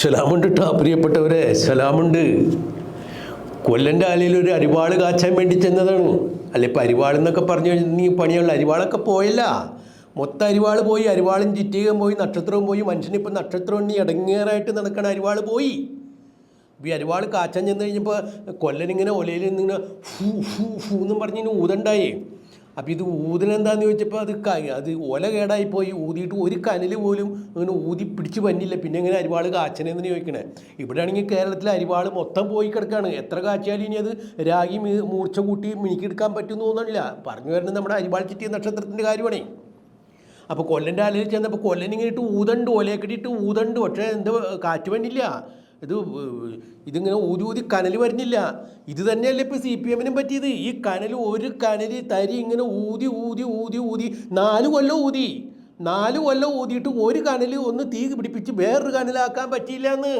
സലാമുണ്ട് കേട്ടോ പ്രിയപ്പെട്ടവരെ. സലാമുണ്ട്. കൊല്ലന്റെ ആലയിൽ ഒരു അരിവാൾ കാച്ചാൻ വേണ്ടി ചെന്നതാണ്. അല്ല ഇപ്പം അരിവാളെന്നൊക്കെ പറഞ്ഞു നീ പണിയുള്ള അരിവാളൊക്കെ പോയല്ല. മൊത്തം അരിവാൾ പോയി അരിവാളും ചിറ്റികം പോയി നക്ഷത്രവും പോയി. മനുഷ്യനിപ്പോൾ നക്ഷത്രം എണ്ണി ഇടങ്ങേറായിട്ട് നടക്കണ അരിവാൾ പോയി. ഈ അരിവാൾ കാച്ചാൻ ചെന്ന് കഴിഞ്ഞപ്പോൾ കൊല്ലനിങ്ങനെ ഒലയിൽ നിന്നിങ്ങനെ ഫൂ ഫൂ ഫൂ എന്നും പറഞ്ഞ് ഊതണ്ടായേ. അപ്പോൾ ഇത് ഊതിനെന്താന്ന് ചോദിച്ചപ്പോൾ അത് അത് ഒല കേടായി പോയി ഊതിയിട്ട് ഒരു കനൽ പോലും അങ്ങനെ ഊതി പിടിച്ച് പന്നില്ല പിന്നെ എങ്ങനെ അരിവാൾ കാച്ചനെന്ന് ചോദിക്കണേ. ഇവിടെ ആണെങ്കിൽ കേരളത്തിൽ അരിവാൾ മൊത്തം പോയി കിടക്കുകയാണ് എത്ര കാച്ചിയാലും ഇനി അത് രാഗി മൂർച്ച കൂട്ടി മിനുക്കിയെടുക്കാൻ പറ്റുമെന്ന് തോന്നണില്ല. പറഞ്ഞു വരുന്നത് നമ്മുടെ അരിവാൾ ചിറ്റിയ നക്ഷത്രത്തിന്റെ കാര്യമാണേ. അപ്പോൾ കൊല്ലന്റെ ആലയിൽ ചെന്നപ്പോൾ കൊല്ലൻ ഇങ്ങനെ ഇട്ട് ഊതണ്ട് ഒലയൊക്കെ ഇട്ട് ഊതണ്ട്. പക്ഷേ എന്താ കാറ്റ് വന്നില്ല. ഇത് ഇതിങ്ങനെ ഊതി ഊതി കനൽ വരുന്നില്ല. ഇത് തന്നെയല്ലേ ഇപ്പോൾ സി പി എമ്മിനും പറ്റിയത്. ഈ കനൽ ഒരു കനൽ തരി ഇങ്ങനെ ഊതി ഊതി ഊതി ഊതി നാല് കൊല്ലം ഊതി. നാല് കൊല്ലം ഊതിയിട്ട് ഒരു കനൽ ഒന്ന് തീ പിടിപ്പിച്ച് വേറൊരു കനലാക്കാൻ പറ്റിയില്ല എന്ന്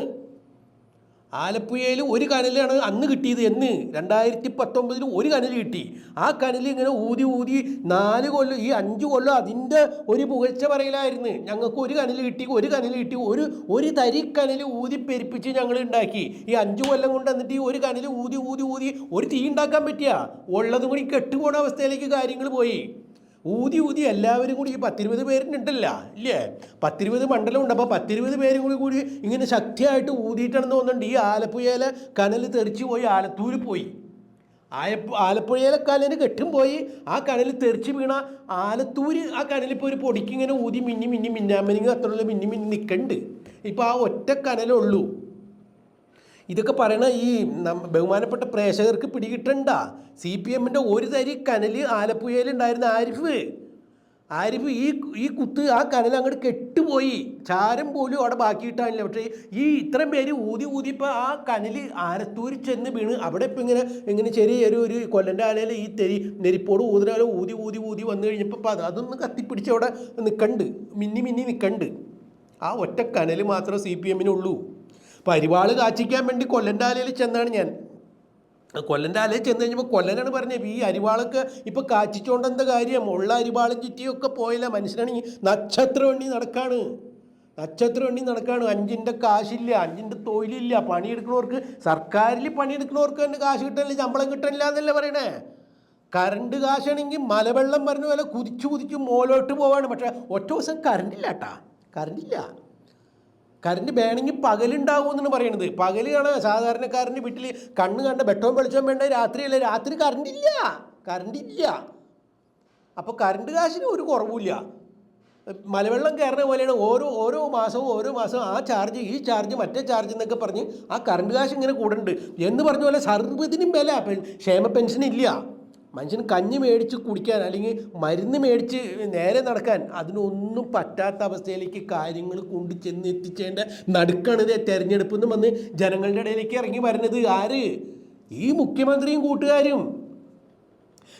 ആലപ്പുഴയിൽ ഒരു കനലാണ് അന്ന് കിട്ടിയത് എന്ന്. രണ്ടായിരത്തി പത്തൊമ്പതിൽ ഒരു കനൽ കിട്ടി. ആ കനൽ ഇങ്ങനെ ഊതി ഊതി നാല് കൊല്ലം ഈ അഞ്ച് കൊല്ലം അതിന്റെ ഒരു പുകഴ്ച പറയലായിരുന്നു. ഞങ്ങൾക്ക് ഒരു കനൽ കിട്ടി ഒരു കനൽ കിട്ടി. ഒരു ഒരു തരി കനൽ ഊതി പെരുപ്പിച്ച് ഞങ്ങൾ ഉണ്ടാക്കി. ഈ അഞ്ച് കൊല്ലം കൊണ്ട് എന്നിട്ട് ഈ ഒരു കനൽ ഊതി ഊതി ഊതി ഒരു തീ ഉണ്ടാക്കാൻ പറ്റിയ? ഉള്ളതും കൂടി കെട്ടുപോണ അവസ്ഥയിലേക്ക് കാര്യങ്ങൾ പോയി. ഊതി ഊതി എല്ലാവരും കൂടി ഈ പത്തിരുപത് പേരിനുണ്ടല്ല ഇല്ലേ? പത്തിരുപത് മണ്ഡലമുണ്ട്. അപ്പോൾ പത്തിരുപത് പേരും കൂടി കൂടി ഇങ്ങനെ ശക്തിയായിട്ട് ഊതിയിട്ടാണെന്ന് തോന്നുന്നുണ്ട്. ഈ ആലപ്പുഴയിലെ കനൽ തെറിച്ച് പോയി ആലത്തൂർ പോയി. ആയപ്പ ആലപ്പുഴയിലെ കനൽ കെട്ടും പോയി. ആ കനൽ തെറിച്ച് വീണ ആലത്തൂര് ആ കനലിപ്പോൾ ഒരു പൊടിക്ക് ഇങ്ങനെ ഊതി മിന്നി മിന്നി മിന്നാമനിങ് അത്രയുള്ള മിന്നി മിന്നി നിൽക്കണ്ട് ഇപ്പോൾ ആ ഒറ്റ കനലുള്ളൂ ഇതൊക്കെ പറയണ ഈ ബഹുമാനപ്പെട്ട പ്രേക്ഷകർക്ക് പിടികിട്ടണ്ട. സി പി എമ്മിന്റെ ഒരു തരി കനൽ ആലപ്പുഴയിൽ ഉണ്ടായിരുന്ന ആരിഫ്. ആരിഫ് ഈ ഈ കുത്ത് ആ കനൽ അങ്ങോട്ട് കെട്ടുപോയി. ചാരം പോലും അവിടെ ബാക്കിയിട്ടാണില്ല പക്ഷേ ഈ ഇത്രയും പേര് ഊതി ഊതിയപ്പോൾ ആ കനൽ ആരത്തൂരി ചെന്ന് വീണ് അവിടെ ഇപ്പം ഇങ്ങനെ ഇങ്ങനെ ചെറിയൊരു ഒരു കൊല്ലന്റെ ആലയിൽ ഈ തെരി നെരിപ്പോട് ഊതിനാലും ഊതി ഊതി ഊതി വന്നു കഴിഞ്ഞപ്പോൾ അത് അതൊന്ന് കത്തിപ്പിടിച്ച് അവിടെ നിൽക്കണ്ട് മിന്നി മിന്നി നിൽക്കണ്ട് ആ ഒറ്റ കനൽ മാത്രമേ സി പി എമ്മിനുള്ളൂ. പരിവാൾ കാച്ചിക്കാൻ വേണ്ടി കൊല്ലന്റെ ആലയിൽ ചെന്നാണ് ഞാൻ. കൊല്ലന്റെ ആലയിൽ ചെന്ന് കഴിഞ്ഞപ്പോൾ കൊല്ലനാണ് പറഞ്ഞത് ഈ അരിവാളൊക്കെ ഇപ്പോൾ കാച്ചിച്ചോണ്ട് എന്താ കാര്യം? ഉള്ള അരിവാളും ചുറ്റിയൊക്കെ പോയില്ല മനുഷ്യനാണെങ്കിൽ നക്ഷത്രം എണ്ണി നടക്കാണ്. നക്ഷത്രം എണ്ണി നടക്കാണ്. അഞ്ചിന്റെ കാശില്ല അഞ്ചിന്റെ തൊഴിലില്ല. പണിയെടുക്കുന്നവർക്ക് സർക്കാരിൽ പണിയെടുക്കുന്നവർക്ക് തന്നെ കാശ് കിട്ടാനില്ല ശമ്പളം കിട്ടാനില്ല എന്നല്ലേ പറയണേ? കറണ്ട് കാശാണെങ്കിൽ മലവെള്ളം പറഞ്ഞ പോലെ കുതിച്ചു കുതിച്ചു മോലോട്ട് പോവാണ്. പക്ഷേ ഒറ്റ ദിവസം കറണ്ടില്ല കേട്ടാ കറണ്ടില്ല. കറണ്ട് വേണമെങ്കിൽ പകലുണ്ടാകുമെന്നാണ് പറയുന്നത്. പകലാണ് സാധാരണക്കാരന്റെ വീട്ടിൽ കണ്ണ് കണ്ട വെട്ടവും വെളിച്ചവും വേണ്ട രാത്രിയല്ല? രാത്രി കറണ്ടില്ല കറണ്ടില്ല അപ്പോൾ കറണ്ട് കാശിന് ഒരു കുറവുമില്ല. മലവെള്ളം കയറുന്ന പോലെയാണ് ഓരോ ഓരോ മാസവും ഓരോ മാസവും ആ ചാർജ് ഈ ചാർജ് മറ്റേ ചാർജ് എന്നൊക്കെ പറഞ്ഞ് ആ കറണ്ട് കാശ് ഇങ്ങനെ കൂടുന്നുണ്ട്. എന്ന് പറഞ്ഞ പോലെ സർവതിനും വില. ക്ഷേമ പെൻഷൻ ഇല്ല. മനുഷ്യൻ കഞ്ഞി മേടിച്ച് കുടിക്കാൻ അല്ലെങ്കിൽ മരുന്ന് മേടിച്ച് നേരെ നടക്കാൻ അതിനൊന്നും പറ്റാത്ത അവസ്ഥയിലേക്ക് കാര്യങ്ങൾ കൊണ്ട് ചെന്ന് എത്തിച്ചേണ്ട നടുക്കാണ് ഇത് തെരഞ്ഞെടുപ്പ് എന്ന് വന്ന് ജനങ്ങളുടെ ഇടയിലേക്ക് ഇറങ്ങി വരുന്നത് ആര്? ഈ മുഖ്യമന്ത്രിയും കൂട്ടുകാരും.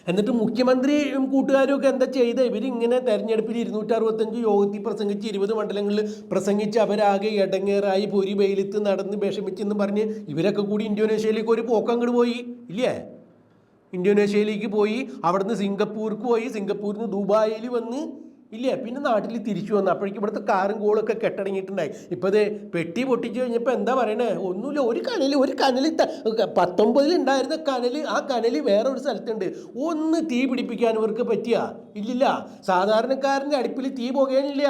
എന്നിട്ട് മുഖ്യമന്ത്രിയും കൂട്ടുകാരും ഒക്കെ എന്താ ചെയ്ത്? ഇവരിങ്ങനെ തെരഞ്ഞെടുപ്പിൽ ഇരുന്നൂറ്റി അറുപത്തഞ്ച് യോഗത്തിൽ പ്രസംഗിച്ച് ഇരുപത് മണ്ഡലങ്ങളിൽ പ്രസംഗിച്ച് അവരാകെ ഇടങ്ങേറായി പൊരി വെയിലത്ത് നടന്ന് വിഷമിച്ചെന്ന് പറഞ്ഞ് ഇവരൊക്കെ കൂടി ഇന്തോനേഷ്യയിലേക്ക് ഒരു പോക്കങ്ങോട്ട് പോയി. ഇല്ലേ? ഇന്തോനേഷ്യയിലേക്ക് പോയി അവിടുന്ന് സിംഗപ്പൂർക്ക് പോയി സിംഗപ്പൂരിൽ നിന്ന് ദുബായിൽ വന്ന് ഇല്ലേ? പിന്നെ നാട്ടിൽ തിരിച്ചു വന്നു. അപ്പോഴേക്കും ഇവിടുത്തെ കാറും കോളൊക്കെ കെട്ടടങ്ങിയിട്ടുണ്ടായി. ഇപ്പോൾ ഇത് പെട്ടി പൊട്ടിച്ച് കഴിഞ്ഞപ്പോൾ എന്താ പറയണേ? ഒന്നുമില്ല ഒരു കനൽ ഒരു കനൽ പത്തൊമ്പതിൽ ഉണ്ടായിരുന്ന കനൽ ആ കനൽ വേറെ ഒരു സ്ഥലത്തുണ്ട്. ഒന്ന് തീ പിടിപ്പിക്കാൻ ഇവർക്ക് പറ്റിയ? ഇല്ലില്ല. സാധാരണക്കാരന്റെ അടുപ്പിൽ തീ പുകയാനില്ല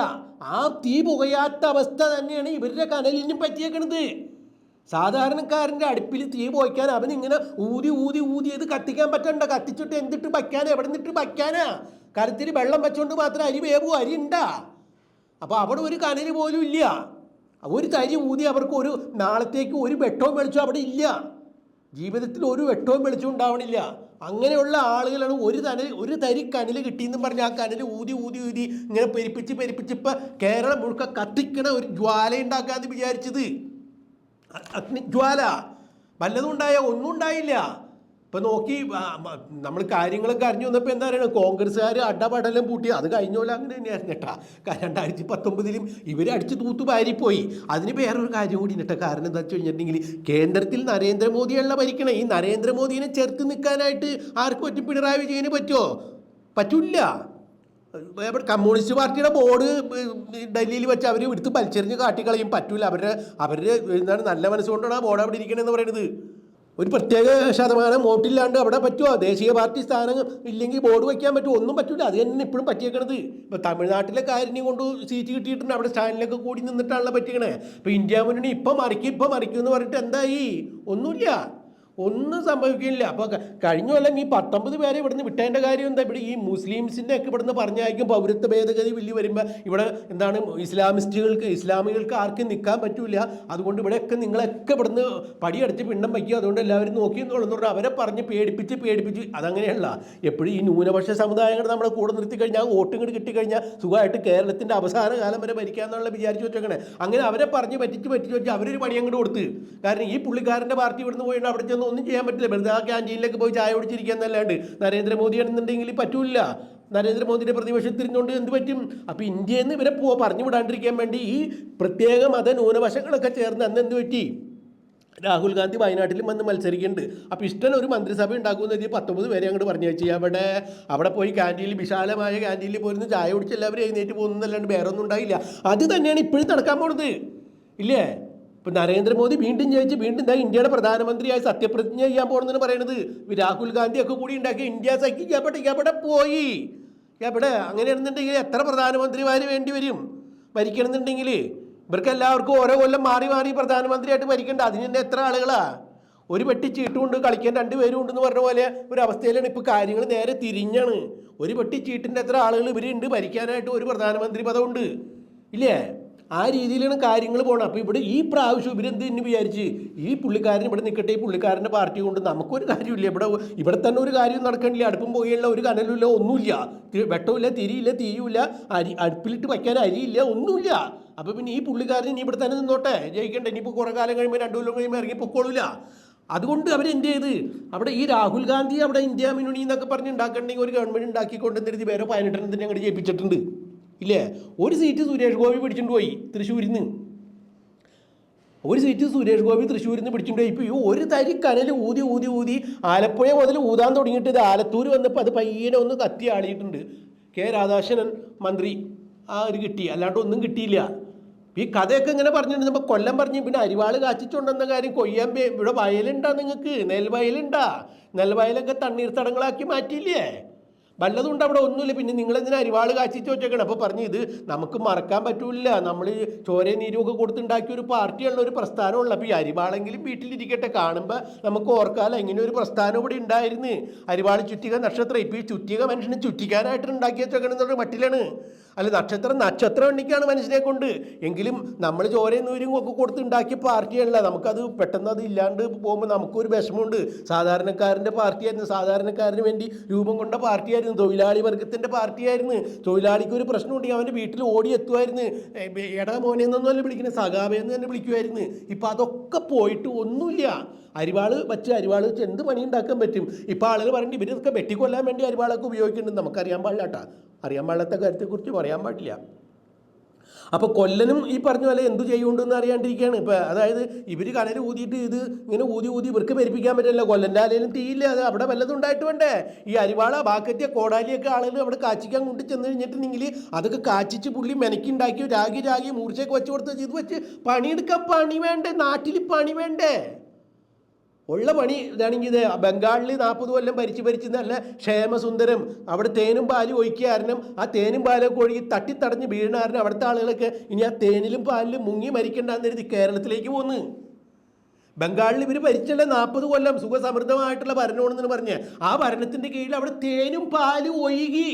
ആ തീ പുകയാത്ത അവസ്ഥ തന്നെയാണ് ഇവരുടെ കനലിനും പറ്റിയേക്കണത്. സാധാരണക്കാരന്റെ അടുപ്പിൽ തീ പോയിക്കാൻ അവൻ ഇങ്ങനെ ഊതി ഊതി ഊതി ഇത് കത്തിക്കാൻ പറ്റണ്ട. കത്തിച്ചിട്ട് എന്തിട്ട് വയ്ക്കാനാ? എവിടെ നിന്നിട്ട് വയ്ക്കാനാ? കരുത്തിൽ വെള്ളം വെച്ചുകൊണ്ട് മാത്രം അരി വേവോ അരി ഉണ്ടാ അപ്പോൾ അവിടെ ഒരു കനൽ പോലും ഇല്ല. ഒരു തരി ഊതി അവർക്ക് ഒരു നാളത്തേക്ക് ഒരു വെട്ടവും വെളിച്ചവും അവിടെ ഇല്ല. ജീവിതത്തിൽ ഒരു വെട്ടവും വെളിച്ചവും ഉണ്ടാവണില്ല. അങ്ങനെയുള്ള ആളുകളാണ് ഒരു തനൽ ഒരു തരി കനൽ കിട്ടിയെന്നും പറഞ്ഞ് ആ കനൽ ഊതി ഊതി ഊതി ഇങ്ങനെ പെരുപ്പിച്ച് പെരിപ്പിച്ച് ഇപ്പം കേരളം മുഴുക്ക കത്തിക്കണ ഒരു ജ്വാല ഉണ്ടാക്കാമെന്ന് വിചാരിച്ചത്. അഗ്നിജ്വാല വല്ലതും ഉണ്ടായ ഒന്നും ഉണ്ടായില്ല ഇപ്പൊ നോക്കി നമ്മൾ കാര്യങ്ങളൊക്കെ അറിഞ്ഞു വന്നപ്പോൾ എന്താ പറയുക കോൺഗ്രസ്സുകാർ അടപടലം പൂട്ടി. അത് കഴിഞ്ഞോലെ അങ്ങനെ തന്നെയായിരുന്നു കേട്ടാ. രണ്ടായിരത്തി പത്തൊമ്പതിലും ഇവർ അടിച്ച് തൂത്തു പാരിപ്പോയി അതിന് വേറൊരു കാര്യം കൂടി കേട്ടോ. കാരണം എന്താ വെച്ച് കഴിഞ്ഞിട്ടുണ്ടെങ്കിൽ കേന്ദ്രത്തിൽ നരേന്ദ്രമോദിയല്ല ഭരിക്കണേ. ഈ നരേന്ദ്രമോദിനെ ചേർത്ത് നിൽക്കാനായിട്ട് ആർക്കും പറ്റും? പിണറായി വിജയന് പറ്റുമോ പറ്റൂല ഇവിടെ കമ്മ്യൂണിസ്റ്റ് പാർട്ടിയുടെ ബോർഡ് ഡൽഹിയിൽ വെച്ച് അവർ എടുത്ത് വലിച്ചെറിഞ്ഞ് കാട്ടിക്കളയും. പറ്റൂല. അവരുടെ അവരുടെ എന്താണ് നല്ല മനസ്സുകൊണ്ടാണ് ആ ബോർഡ് അവിടെ ഇരിക്കണമെന്ന് പറയുന്നത്. ഒരു പ്രത്യേക ശതമാനം വോട്ടില്ലാണ്ട് അവിടെ പറ്റുമോ ദേശീയ പാർട്ടി സ്ഥാനം ഇല്ലെങ്കിൽ ബോർഡ് വയ്ക്കാൻ പറ്റുമോ ഒന്നും പറ്റൂല. അത് തന്നെ ഇപ്പോഴും പറ്റിയേക്കണത്. ഇപ്പോൾ തമിഴ്നാട്ടിലെ കാര്യം കൊണ്ട് സീറ്റ് കിട്ടിയിട്ടുണ്ട്. അവിടെ സ്റ്റാൻഡിലൊക്കെ കൂടി നിന്നിട്ടാണല്ലോ പറ്റിക്കണേ ഇപ്പോൾ ഇന്ത്യ മുന്നണി ഇപ്പം മറിക്കും ഇപ്പം മറിക്കും എന്ന് പറഞ്ഞിട്ട് എന്തായി? ഒന്നുമില്ല. ഒന്നും സംഭവിക്കില്ല. അപ്പോൾ കഴിഞ്ഞ കൊല്ലം ഈ പത്തൊമ്പത് പേരെ ഇവിടുന്ന് വിട്ടേണ്ട കാര്യം എന്താ? ഇവിടെ ഈ മുസ്ലിംസിന്റെ ഒക്കെ ഇവിടുന്ന് പറഞ്ഞയക്കും പൗരത്വ ഭേദഗതി വലിയ വരുമ്പോൾ ഇവിടെ എന്താണ് ഇസ്ലാമിസ്റ്റുകൾക്ക് ഇസ്ലാമികൾക്ക് ആർക്കും നിൽക്കാൻ പറ്റൂല. അതുകൊണ്ട് ഇവിടെയൊക്കെ നിങ്ങളൊക്കെ ഇവിടുന്ന് പടിയടച്ച് പിണ്ണം വയ്ക്കുക. അതുകൊണ്ട് എല്ലാവരും നോക്കി എന്നുള്ളത് അവരെ പറഞ്ഞ് പേടിപ്പിച്ച് പേടിപ്പിച്ച് അതങ്ങനെയല്ല. എപ്പോഴും ഈ ന്യൂനപക്ഷ സമുദായങ്ങൾ നമ്മളെ കൂടെ നിർത്തി കഴിഞ്ഞാൽ വോട്ടും കൂടി കിട്ടിക്കഴിഞ്ഞാൽ സുഖമായിട്ട് കേരളത്തിന്റെ അവസാന കാലം വരെ ഭരിക്കാന്നുള്ള വിചാരിച്ചു വെച്ചേക്കണേ. അങ്ങനെ അവരെ പറഞ്ഞ് പറ്റിച്ച് പറ്റിച്ച് വെച്ച് അവരൊരു പണി അങ്ങോട്ട് കൊടുത്ത്. കാരണം ഈ പുള്ളിക്കാരന്റെ പാർട്ടി ഇവിടുന്ന് പോയിട്ട് അവിടെ ചെന്ന് ഒന്നും ചെയ്യാൻ പറ്റില്ല. വെറുതെ ആ ക്യാന്റീനിലേക്ക് പോയി ചായ കുടിച്ചിരിക്കുക എന്നല്ലാണ്ട് നരേന്ദ്രമോദി ആണെന്നുണ്ടെങ്കിൽ പറ്റൂല. നരേന്ദ്രമോദിയുടെ പ്രതിപക്ഷം തിരിഞ്ഞുകൊണ്ട് എന്ത് പറ്റും? അപ്പോൾ ഇന്ത്യയിൽ നിന്ന് ഇവരെ പോ പറഞ്ഞു വിടാണ്ടിരിക്കാൻ വേണ്ടി ഈ പ്രത്യേക മത ന്യൂനപക്ഷങ്ങളൊക്കെ ചേർന്ന് അന്ന് എന്ത് പറ്റി? രാഹുൽ ഗാന്ധി വയനാട്ടിലും വന്ന് മത്സരിക്കുന്നുണ്ട്. അപ്പോൾ ഇഷ്ടം ഒരു മന്ത്രിസഭ ഉണ്ടാക്കുമെന്ന് വെച്ചാൽ പത്തൊമ്പത് പേരെ അങ്ങോട്ട് പറഞ്ഞു വെച്ചു. അവിടെ അവിടെ പോയി ക്യാന്റീനിൽ വിശാലമായ ക്യാന്റീനിൽ പോയിരുന്ന് ചായ കുടിച്ച് എല്ലാവരും എഴുന്നേറ്റ് പോകുന്നതല്ലാണ്ട് വേറെ ഒന്നും ഉണ്ടായില്ല. അത് തന്നെയാണ് ഇപ്പോഴും നടക്കാൻ പോണത്. ഇല്ലേ? ഇപ്പം നരേന്ദ്രമോദി വീണ്ടും ജയിച്ച് വീണ്ടും ഇതാ ഇന്ത്യയുടെ പ്രധാനമന്ത്രിയായി സത്യപ്രതിജ്ഞ ചെയ്യാൻ പോകണമെന്ന് പറയണത്. രാഹുൽ ഗാന്ധി ഒക്കെ കൂടി ഉണ്ടാക്കിയ ഇന്ത്യ സഖ്യം എവിടെ എവിടെ പോയി. എവിടെ അങ്ങനെയാണെന്നുണ്ടെങ്കിൽ എത്ര പ്രധാനമന്ത്രിമാർ വേണ്ടി വരും? ഭരിക്കണമെന്നുണ്ടെങ്കിൽ ഇവർക്ക് എല്ലാവർക്കും ഓരോ കൊല്ലം മാറി മാറി പ്രധാനമന്ത്രിയായിട്ട് ഭരിക്കേണ്ട. അതിന് തന്നെ എത്ര ആളുകളാ? ഒരു പെട്ടി ചീട്ടുമുണ്ട് കളിക്കാൻ രണ്ട് പേരും ഉണ്ടെന്ന് പറഞ്ഞ പോലെ ഒരു അവസ്ഥയിലാണ് ഇപ്പോൾ കാര്യങ്ങൾ നേരെ തിരിഞ്ഞാണ്. ഒരു പെട്ടി ചീട്ടിന്റെ എത്ര ആളുകൾ ഇവരുണ്ട് ഭരിക്കാനായിട്ട് ഒരു പ്രധാനമന്ത്രി പദമുണ്ട് ഇല്ലേ? ആ രീതിയിലാണ് കാര്യങ്ങൾ പോകണം അപ്പോൾ ഇവിടെ ഈ പ്രാവശ്യം ഇവരെന്ത് എന്ന് വിചാരിച്ച് ഈ പുള്ളിക്കാരൻ ഇവിടെ നിൽക്കട്ടെ ഈ പുള്ളിക്കാരന്റെ പാർട്ടി കൊണ്ട് നമുക്കൊരു കാര്യമില്ല ഇവിടെ ഇവിടെ തന്നെ ഒരു കാര്യം നടക്കണില്ല. അടുപ്പം പോയുള്ള ഒരു കനലുമില്ല ഒന്നുമില്ല. വെട്ടമില്ല തിരിയില്ല തീയുമില്ല അരി അടുപ്പിലിട്ട് വയ്ക്കാൻ അരിയില്ല ഒന്നുമില്ല. അപ്പോൾ പിന്നെ ഈ പുള്ളിക്കാരൻ ഇനി ഇവിടെ തന്നെ നിന്നോട്ടെ. ജയിക്കണ്ട ഇനിയിപ്പോൾ കുറേ കാലം കഴിയുമ്പോൾ രണ്ടു കൊല്ലം കഴിയുമ്പോൾ ഇറങ്ങി പൊക്കോളില്ല അതുകൊണ്ട് അവരെന്ത് ചെയ്ത് അവിടെ ഈ രാഹുൽ ഗാന്ധി അവിടെ ഇന്ത്യ മുന്നണി എന്നൊക്കെ പറഞ്ഞ് ഉണ്ടാക്കണമെങ്കിൽ ഒരു ഗവൺമെന്റ് ഉണ്ടാക്കിക്കൊണ്ടെന്നിരുത്തി വേറെ പതിനെട്ടെണ്ണത്തിന് അങ്ങോട്ട് ജയിപ്പിച്ചിട്ടുണ്ട്. ഇല്ലേ? ഒരു സീറ്റ് സുരേഷ് ഗോപി പിടിച്ചിട്ട് പോയി തൃശ്ശൂരിൽ നിന്ന് ഒരു സീറ്റ് സുരേഷ് ഗോപി തൃശ്ശൂരിൽ നിന്ന് പിടിച്ചിട്ട് പോയി ഇപ്പോൾ ഒരു തരി കനൽ ഊതി ഊതി ഊതി ആലപ്പുഴ മുതൽ ഊതാൻ തുടങ്ങിയിട്ട് ഇത് ആലത്തൂർ വന്നപ്പോൾ അത് പയ്യനെ ഒന്ന് കത്തി ആളിയിട്ടുണ്ട്. കെ രാധാകൃഷ്ണൻ മന്ത്രി ആ ഒരു കിട്ടി. അല്ലാണ്ട് ഒന്നും കിട്ടിയില്ല. ഈ കഥയൊക്കെ ഇങ്ങനെ പറഞ്ഞിരുന്നപ്പോൾ കൊല്ലം പറഞ്ഞു പിന്നെ അരിവാൾ കാച്ചിച്ചുണ്ടെന്ന കാര്യം കൊയ്യാൻ ഇവിടെ വയലുണ്ടാ നിങ്ങൾക്ക് നെൽവയലുണ്ടാ? നെൽവയലൊക്കെ തണ്ണീർത്തടങ്ങളാക്കി മാറ്റിയില്ലേ? വല്ലതുണ്ട് അവിടെ ഒന്നുമില്ല. പിന്നെ നിങ്ങളെന്തിനാ അരിവാൾ കാച്ചിച്ച് വെച്ചേക്കണം? അപ്പോൾ പറഞ്ഞു ഇത് നമുക്ക് മറക്കാൻ പറ്റില്ല നമ്മൾ ചോരയും നീരുമൊക്കെ കൊടുത്തുണ്ടാക്കിയ ഒരു പാർട്ടിയുള്ള ഒരു പ്രസ്ഥാനമുള്ള. അപ്പോൾ ഈ അരിവാളെങ്കിലും വീട്ടിലിരിക്കട്ടെ. കാണുമ്പോൾ നമുക്ക് ഓർക്കാമല്ലോ ഇങ്ങനെ ഒരു പ്രസ്ഥാനം ഇവിടെ ഉണ്ടായിരുന്നു. അരിവാൾ ചുറ്റിക നക്ഷത്രം. ഇപ്പോൾ ഈ ചുറ്റിക മനുഷ്യനെ ചുറ്റിക്കാനായിട്ട് ഉണ്ടാക്കി വെച്ചേക്കണം എന്നുള്ള മട്ടിലാണ്. അല്ല നക്ഷത്രം നക്ഷത്രം എണ്ണിക്കാണ് മനുഷ്യനെ കൊണ്ട്. എങ്കിലും നമ്മൾ ചോരയും നൂരും ഒക്കെ കൊടുത്ത് ഉണ്ടാക്കിയ പാർട്ടിയല്ല നമുക്കത് പെട്ടെന്ന് അത് ഇല്ലാണ്ട് പോകുമ്പോൾ നമുക്കൊരു വിഷമമുണ്ട്. സാധാരണക്കാരന്റെ പാർട്ടിയായിരുന്നു. സാധാരണക്കാരന് വേണ്ടി രൂപം കൊണ്ട പാർട്ടിയായിരുന്നു. തൊഴിലാളി വർഗത്തിന്റെ പാർട്ടിയായിരുന്നു. തൊഴിലാളിക്ക് ഒരു പ്രശ്നമുണ്ടെങ്കിൽ അവന്റെ വീട്ടിൽ ഓടി എത്തുമായിരുന്നു എടാ മോനെ എന്നൊന്നുമല്ല വിളിക്കുന്നത് സഖാബെന്ന് തന്നെ വിളിക്കുമായിരുന്നു ഇപ്പം അതൊക്കെ പോയിട്ട് ഒന്നുമില്ല. അരിവാൾ വച്ച് അരിവാൾ വെച്ച് എന്ത് പണി ഉണ്ടാക്കാൻ പറ്റും. ഇപ്പം ആളുകൾ പറഞ്ഞിട്ട് ഇവരൊക്കെ വെട്ടിക്കൊല്ലാൻ വേണ്ടി അരിവാളൊക്കെ ഉപയോഗിക്കുന്നുണ്ട്. നമുക്കറിയാൻ പാടില്ല കേട്ടോ അറിയാൻ പാടില്ലാത്ത കാര്യത്തെക്കുറിച്ച് പറയാൻ പാടില്ല. അപ്പോൾ കൊല്ലനും ഈ പറഞ്ഞ പോലെ എന്തു ചെയ്യുണ്ടെന്ന് അറിയാണ്ടിരിക്കുകയാണ്. ഇപ്പോൾ അതായത് ഇവർ കനൽ ഊതിയിട്ട് ഇത് ഇങ്ങനെ ഊതി ഊതി ഇവർക്ക് പെരുപ്പിക്കാൻ പറ്റില്ല. കൊല്ലന്റെ ആലയിലും തീയില്ല. അത് അവിടെ വല്ലതും ഉണ്ടായിട്ട് വേണ്ടേ? ഈ അരിവാള ബാക്കറ്റിയ കോടാലിയൊക്കെ ആളുകൾ അവിടെ കാച്ചിക്കാൻ കൊണ്ട് ചെന്ന് കഴിഞ്ഞിട്ടുണ്ടെങ്കിൽ അതൊക്കെ കാച്ചിച്ച് പുള്ളി മെനക്കുണ്ടാക്കി രാഗി രാഗി മൂർച്ചയൊക്കെ വെച്ച് കൊടുത്ത് ഇത് വെച്ച് പണിയെടുക്കാൻ പണി വേണ്ടേ? നാട്ടിൽ പണി വേണ്ടേ? ഉള്ള പണി ഇതാണെങ്കിൽ ഇത് ബംഗാളിൽ നാൽപ്പത് കൊല്ലം ഭരിച്ച് ഭരിച്ച് നല്ല ക്ഷേമസുന്ദരം. അവിടെ തേനും പാലും ഒഴിക്കുക കാരണം ആ തേനും പാലൊക്കെ ഒഴുകി തട്ടിത്തടഞ്ഞ് വീഴണ കാരണം അവിടുത്തെ ആളുകളൊക്കെ ഇനി ആ തേനിലും പാലിലും മുങ്ങി മരിക്കണ്ടെന്ന് കരുതി കേരളത്തിലേക്ക് പോന്ന്. ബംഗാളിൽ ഇവർ ഭരിച്ചല്ലേ നാൽപ്പത് കൊല്ലം സുഖസമൃദ്ധമായിട്ടുള്ള ഭരണമാണെന്ന് പറഞ്ഞ്. ആ ഭരണത്തിന്റെ കീഴിൽ അവിടെ തേനും പാലും ഒഴുകി.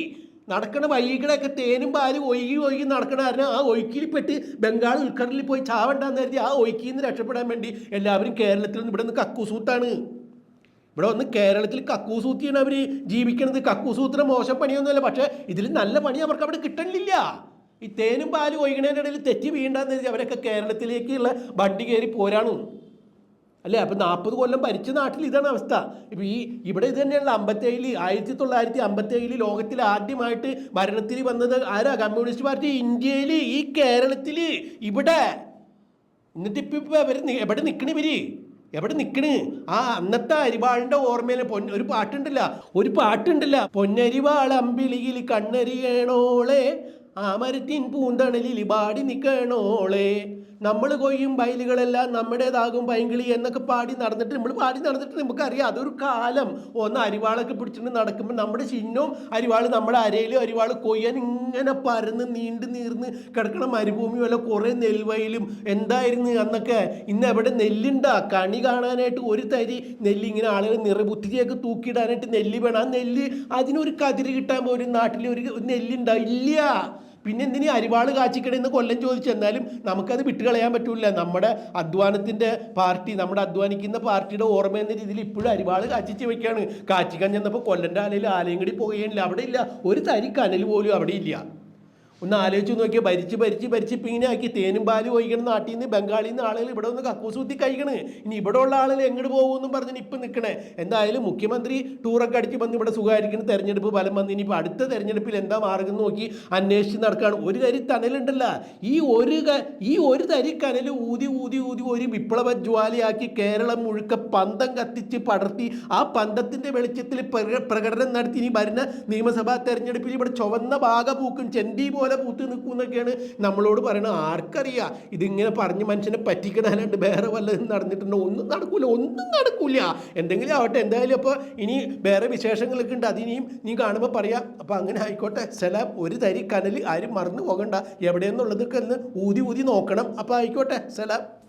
നടക്കണ വഴികളൊക്കെ തേനും പാലും ഒഴുകി ഒഴുകി നടക്കണ കാരണം ആ ഒഴുക്കിൽപ്പെട്ട് ബംഗാൾ ഉൾക്കടലിൽ പോയി ചാവണ്ടെന്ന് കരുതി ആ ഒഴുക്കിൽ നിന്ന് രക്ഷപ്പെടാൻ വേണ്ടി എല്ലാവരും കേരളത്തിൽ നിന്ന് ഇവിടെ നിന്ന് കക്കൂസൂത്താണ്. ഇവിടെ വന്ന് കേരളത്തിൽ കക്കൂസൂത്തിയാണ് അവർ ജീവിക്കണത്. കക്കൂസൂത്ര മോശം പണിയൊന്നുമല്ല പക്ഷേ ഇതിൽ നല്ല പണി അവർക്ക് അവിടെ കിട്ടണില്ല. ഈ തേനും പാലും ഒഴുകണേന്റെ ഇടയിൽ തെറ്റി വീണ്ടെന്ന് അവരൊക്കെ കേരളത്തിലേക്കുള്ള വണ്ടി കയറി പോരാണ്. അല്ലേ? അപ്പം നാൽപ്പത് കൊല്ലം ഭരിച്ച നാട്ടിൽ ഇതാണ് അവസ്ഥ. ഇപ്പം ഈ ഇവിടെ ഇത് തന്നെയുള്ള അമ്പത്തേഴിൽ ആയിരത്തി തൊള്ളായിരത്തി അമ്പത്തേഴിൽ ലോകത്തിൽ ആദ്യമായിട്ട് ഭരണത്തിൽ വന്നത് ആരാ? കമ്മ്യൂണിസ്റ്റ് പാർട്ടി ഇന്ത്യയിൽ ഈ കേരളത്തിൽ ഇവിടെ. എന്നിട്ട് ഇപ്പം എവിടെ നിൽക്കണ ഇവർ? എവിടെ നിൽക്കണ് ആ അന്നത്തെ അരിവാളിന്റെ ഓർമ്മയിൽ പൊൻ ഒരു പാട്ടുണ്ടല്ല. ഒരു പാട്ടുണ്ടല്ല. പൊന്നരിവാൾ അമ്പിളിയിൽ കണ്ണരിയണോളെ ആ മരത്തിൻ പൂന്തണലിൽ പാടി നിൽക്കണോളെ നമ്മൾ കൊയ്യും ബയലുകളെല്ലാം നമ്മുടേതാകും പൈങ്കിളി എന്നൊക്കെ പാടി നടന്നിട്ട് നമ്മൾ പാടി നടന്നിട്ട് നമുക്കറിയാം അതൊരു കാലം. ഒന്ന് അരിവാളൊക്കെ പിടിച്ചിട്ട് നടക്കുമ്പോൾ നമ്മുടെ ചിഹ്നവും അരിവാൾ നമ്മുടെ അരയിലും അരിവാൾ കൊയ്യാൻ ഇങ്ങനെ പരന്ന് നീണ്ട് നീർന്ന് കിടക്കണ മരുഭൂമി വല്ല കുറേ നെൽവയലും എന്തായിരുന്നു അന്നൊക്കെ. ഇന്ന് എവിടെ നെല്ലുണ്ടാ? കണി കാണാനായിട്ട് ഒരു തരി നെല്ല് ഇങ്ങനെ ആളുകൾ നിറബുദ്ധിയൊക്കെ തൂക്കിയിടാനായിട്ട് നെല്ല് വേണം. ആ നെല്ല് അതിനൊരു കതിര് കിട്ടാൻ പോലും നാട്ടിൽ ഒരു നെല്ലുണ്ടാ ഇല്ല. പിന്നെ എന്തിനീ അരിവാൾ കാച്ചിക്കണെന്ന് കൊല്ലം ചോദിച്ചു. എന്നാലും നമുക്കത് വിട്ടുകളയാൻ പറ്റൂല. നമ്മുടെ അധ്വാനത്തിന്റെ പാർട്ടി നമ്മുടെ അധ്വാനിക്കുന്ന പാർട്ടിയുടെ ഓർമ്മ എന്ന രീതിയിൽ ഇപ്പോഴും അരിവാൾ കാച്ചിച്ച് വെക്കുകയാണ് കാച്ചിക്കാൻ ചെന്നപ്പോൾ കൊല്ലന്റെ ആലയിൽ ആലയും കൂടി പോകുകയില്ല അവിടെ ഇല്ല. ഒരു തരി കനൽ പോലും അവിടെ ഇല്ല. ഒന്ന് ആലോചിച്ച് നോക്കിയാൽ ഭരിച്ച് ഭരിച്ച് ഭരിച്ച് ഇങ്ങനെ ആക്കി. തേനും പാലും ഒഴിക്കണം നാട്ടിൽ നിന്ന് ബംഗാളിൽ നിന്ന് ആളുകൾ ഇവിടെ ഒന്ന് കക്കൂസ് കുത്തി കഴിക്കണ്. ഇനി ഇവിടെ ഉള്ള ആളുകൾ എങ്ങോട്ട് പോകുമെന്നും പറഞ്ഞ് ഇപ്പം നിൽക്കണേ എന്തായാലും മുഖ്യമന്ത്രി ടൂറൊക്കെ അടിച്ച് വന്ന് ഇവിടെ സുഖമായിരിക്കണം. തെരഞ്ഞെടുപ്പ് ഫലം വന്ന് ഇനിയിപ്പോൾ അടുത്ത തെരഞ്ഞെടുപ്പിൽ എന്താ മാർഗം നോക്കി അന്വേഷിച്ച് നടക്കുകയാണ് ഒരു തരി തണലുണ്ടല്ല. ഈ ഒരു ഈ ഒരു തരി കനൽ ഊതി ഊതി ഊതി ഒരു വിപ്ലവ ജ്വാലയാക്കി കേരളം മുഴുക്ക പന്തം കത്തിച്ച് പടർത്തി ആ പന്തത്തിന്റെ വെളിച്ചത്തിൽ പ്രക- പ്രകടനം നടത്തി. ഇനി വരുന്ന നിയമസഭാ തെരഞ്ഞെടുപ്പിൽ ഇവിടെ ചുവന്ന ഭാഗ പൂക്കും. ചെണ്ടി പോലെ പൂത്ത് നിൽക്കും എന്നൊക്കെയാണ് നമ്മളോട് പറയണത്. ആർക്കറിയാം? ഇതിങ്ങനെ പറഞ്ഞ് മനുഷ്യനെ പറ്റിക്കിടാനായിട്ട് വേറെ വല്ലതും നടന്നിട്ടുണ്ടോ? ഒന്നും നടക്കൂല ഒന്നും നടക്കൂല. എന്തെങ്കിലും ആവട്ടെ എന്തായാലും അപ്പോൾ ഇനി വേറെ വിശേഷങ്ങളൊക്കെ ഉണ്ട്. അതിനിയും നീ കാണുമ്പോൾ പറയാം. അപ്പോൾ അങ്ങനെ ആയിക്കോട്ടെ. ചില ഒരു തരി കനൽ ആരും മറന്നു പോകണ്ട. എവിടെയെന്നുള്ളതൊക്കെ ഒന്ന് ഊതി ഊതി നോക്കണം. അപ്പോൾ ആയിക്കോട്ടെ. സലാം.